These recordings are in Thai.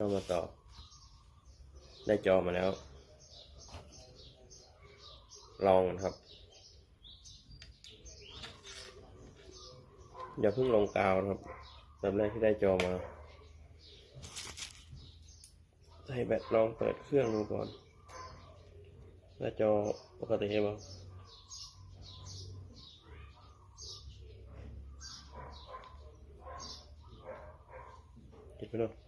ก็มาต่อ ได้จอมาแล้ว ลองนะครับ อย่าเพิ่งลงกาวนะครับตอนแรกที่ได้จอมาใส่แบตลองเปิดเครื่องดูก่อน หน้าจอปกติใช่ปะติดไปด้วยอื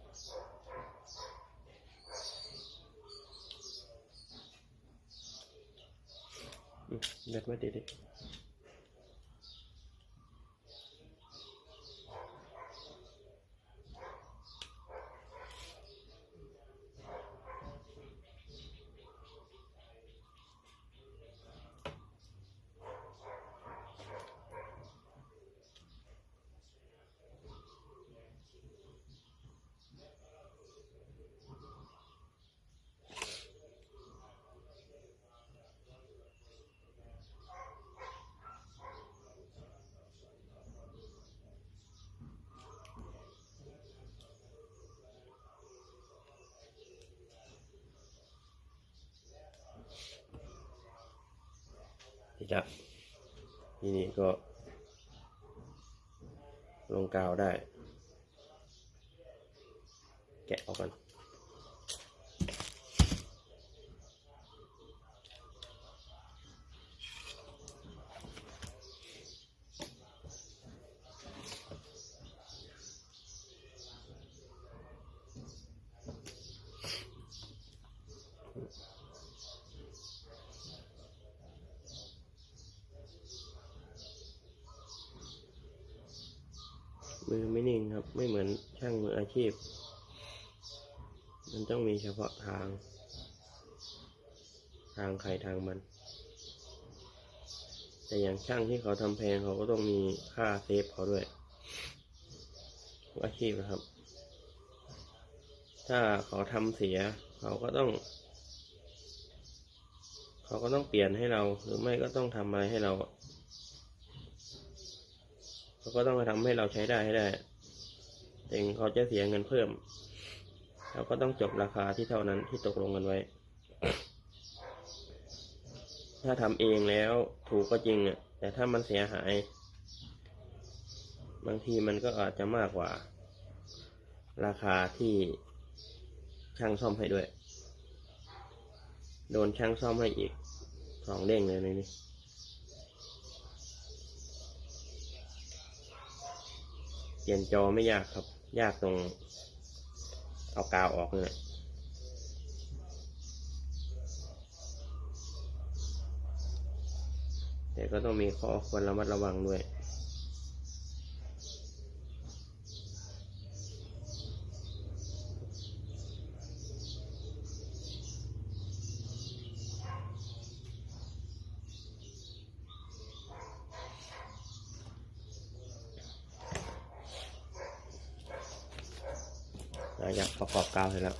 มแบ ตไม่ติดดิติดละทีนี้ก็ ลงกาวได้ แกะออกกัน มือไม่นิ่งครับ ไม่เหมือนช่างมืออาชีพ มันต้องมีเฉพาะทาง ทางใครทางมัน แต่อย่างช่างที่เขาทำแพงเขาก็ต้องมีค่าเซฟเขาด้วยอาชีพนะครับ ถ้าเขาทำเสีย เขาก็ต้อง เขาก็ต้องเปลี่ยนให้เรา หรือไม่ก็ต้องทำอะไรให้เรา เขาก็ต้องทำให้เราใช้ได้ให้ได้แต่เขาจะเสียเงินเพิ่มเราก็ต้องจบราคาที่เท่านั้นที่ตกลงกันไว้ ถ้าทำเองแล้วถูกก็จริงอะ แต่ถ้ามันเสียหาย บางทีมันก็อาจจะมากกว่า ราคาที่ช่างซ่อมให้ด้วย โดนช่างซ่อมให้อีกสองเด้งเลยใน เปลี่ยนจอไม่ยากครับ ยากตรง เอากาวออกนี่แหละแต่ก็ต้องมีข้อควรระมัดระวังด้วย อยากประกอบกาวเสร็จแล้ว